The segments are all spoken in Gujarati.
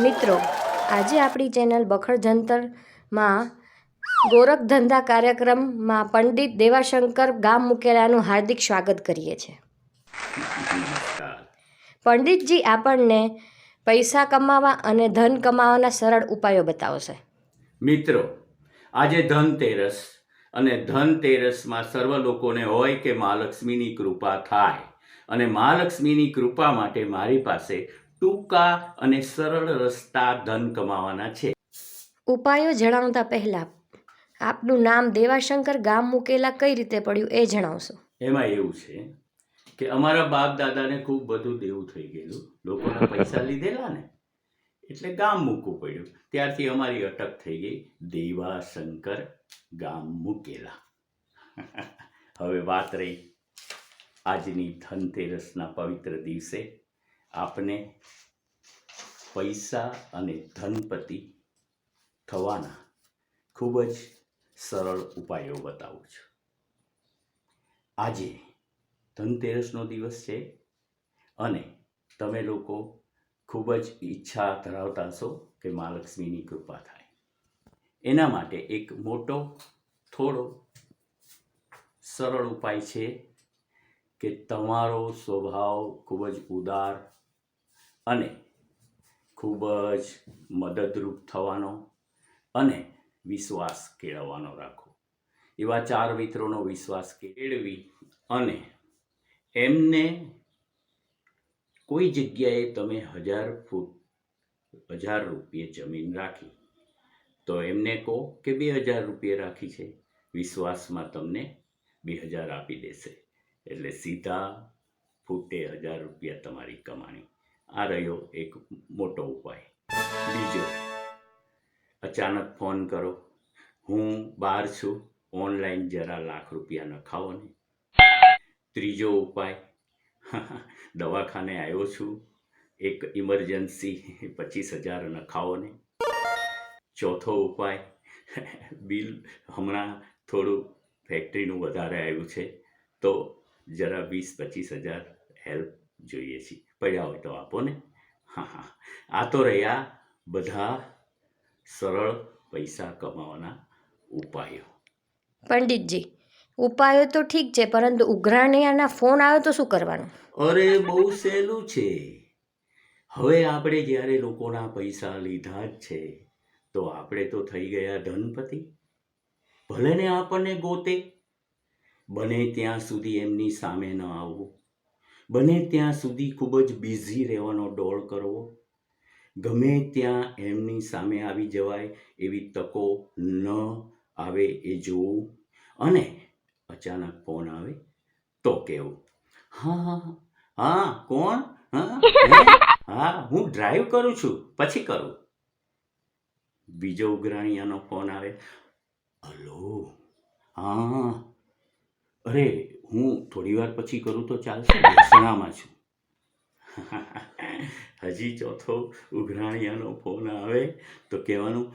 મિત્રો, આજે આપણી ચેનલ બખડ જંતરમાં ગોરખ ધંધા કાર્યક્રમમાં પંડિત દેવાશંકર ગામ મુકેલાનું હાર્દિક સ્વાગત કરીએ છીએ. પંડિતજી આપણને પૈસા કમાવા અને ધન કમાવાના સરળ ઉપાયો બતાવશે. મિત્રો, આજે ધનતેરસ અને ધનતેરસમાં સર્વ લોકોને હોય કે મહાલક્ષ્મીની કૃપા થાય અને મહાલક્ષ્મીની કૃપા માટે મારી પાસે ટૂંકા અને સરળ રસ્તા ધન કમાવાના છે. ઉપાયો જણાવતા પહેલાં આપનું નામ દેવાશંકર ગામ મૂકેલા કઈ રીતે પડ્યું એ જણાવશો. એમાં એવું છે કે અમારા બાપ દાદાને ખૂબ બધું દેવું થઈ ગયેલું. લોકોના પૈસા લીધેલા ને એટલે ગામ મૂકવું પડ્યું. ત્યારથી અમારી અટક થઈ ગઈ દેવાશંકર ગામ મૂકેલા. હવે વાત રહી આજની ધનતેરસના પવિત્ર દિવસે. આપને પૈસા અને ધનપતિ થવાના ખૂબ જ સરળ ઉપાયો બતાવું છું. આજે ધનતેરસનો દિવસ છે અને તમે લોકો ખૂબ જ ઈચ્છા ધરાવતા હશો કે મહાલક્ષ્મીની કૃપા થાય. એના માટે એક મોટો, થોડો સરળ ઉપાય છે કે તમારો સ્વભાવ ખૂબ જ ઉદાર અને ખૂબ જ મદદરૂપ થવાનો અને વિશ્વાસ કેળવવાનો રાખો. એવા ચાર મિત્રોનો વિશ્વાસ કેળવી અને એમને કોઈ જગ્યાએ તમે હજાર ફૂટ, હજાર રૂપિયે જમીન રાખી, તો એમને કહો કે બે હજાર રૂપિયા રાખી છે. વિશ્વાસમાં તમને બે હજાર આપી દેશે. એટલે સીધા ફૂટે હજાર રૂપિયા તમારી કમાણી. આ રહ્યો એક મોટો ઉપાય. બીજો, અચાનક ફોન કરો. હું બહાર છું, ઓનલાઈન જરા લાખ રૂપિયા નખાવો ને. ત્રીજો ઉપાય, દવાખાને આવ્યો છું. એક ઇમરજન્સી, પચીસ હજાર નખાવો ને. ચોથો ઉપાય, બિલ હમણાં થોડું ફેક્ટરીનું વધારે આવ્યું છે, તો જરા વીસ પચીસ હજાર હેલ્પ જોઈએ છે. પડ્યા હોય તો આપો ને હા હા. આ તો રહ્યા બધા સરળ પૈસા કમાવાના ઉપાયો. પંડિતજી ઉપાયો તો ઠીક છે પરંતુ ઉઘરાણીયાના ફોન આવ્યો તો શું કરવાનું? અરે બહુ સહેલું છે. હવે આપણે જ્યારે લોકોના પૈસા લીધા જ છે તો આપણે તો થઈ ગયા ધનપતિ. ભલે ને આપણને ગોતે. બને ત્યાં સુધી એમની સામે ન આવવું બને ત્યાં સુધી ખૂબ જ બિઝી રહેવાનો ડોળ કરવો. ગમે ત્યાં એમની સામે આવી જવાય એવી તકો ન આવે એ જોવું. અને અચાનક ફોન આવે તો કેવું? હા હા હા કોણ? હા હા? હું ડ્રાઈવ કરું છું, પછી કરું. બીજો ઉઘરાણીયાનો ફોન આવે. હલો? હા. અરે હું થોડી વાર પછી કરું તો ચાલશે બેસણામાં છું. હજી ચોથો ઉઘરાણીયાનો ફોન આવે તો કહેવાનું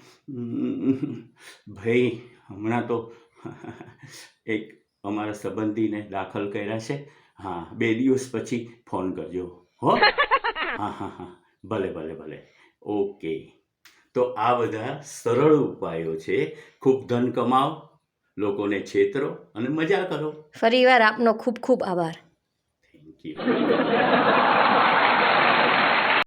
ભાઈ હમણાં તો એક અમારા સંબંધીને દાખલ કર્યા છે. હા બે દિવસ પછી ફોન કરજો હો? હા હા હા. ભલે ભલે ભલે. ઓકે. તો આ બધા સરળ ઉપાયો છે. ખૂબ ધન કમાઓ લોકોને છેતરો અને મજા કરો. ફરીવાર આપનો ખૂબ ખૂબ આભાર. Thank you